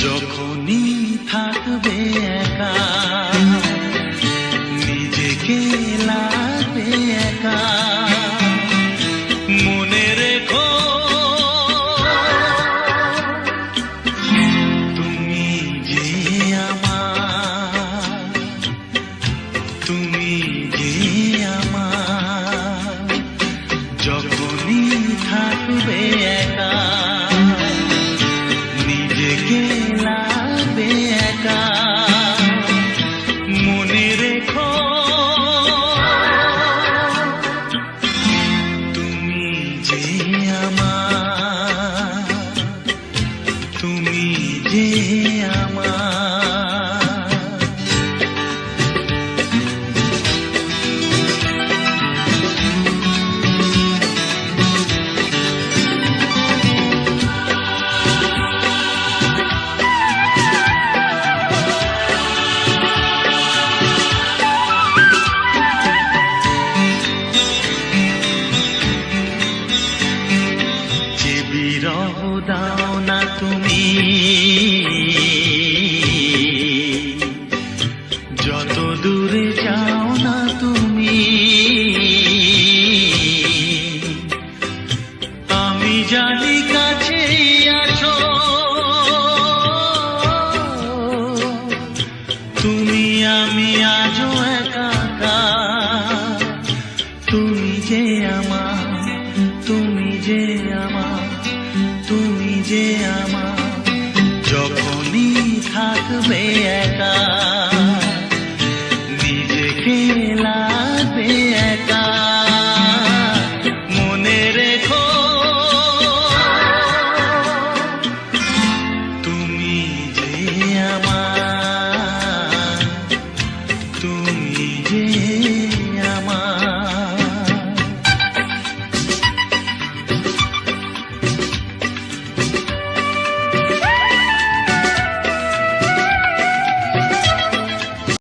যখন দূরে যাও না তুমি। আমি জানি কাছে আছো। তুমি আমি আজও একা তুমি যে আমার, তুমি যে আমার, তুমি যে আমার। যখনই থাকবে একা। যে আমার তুমি যে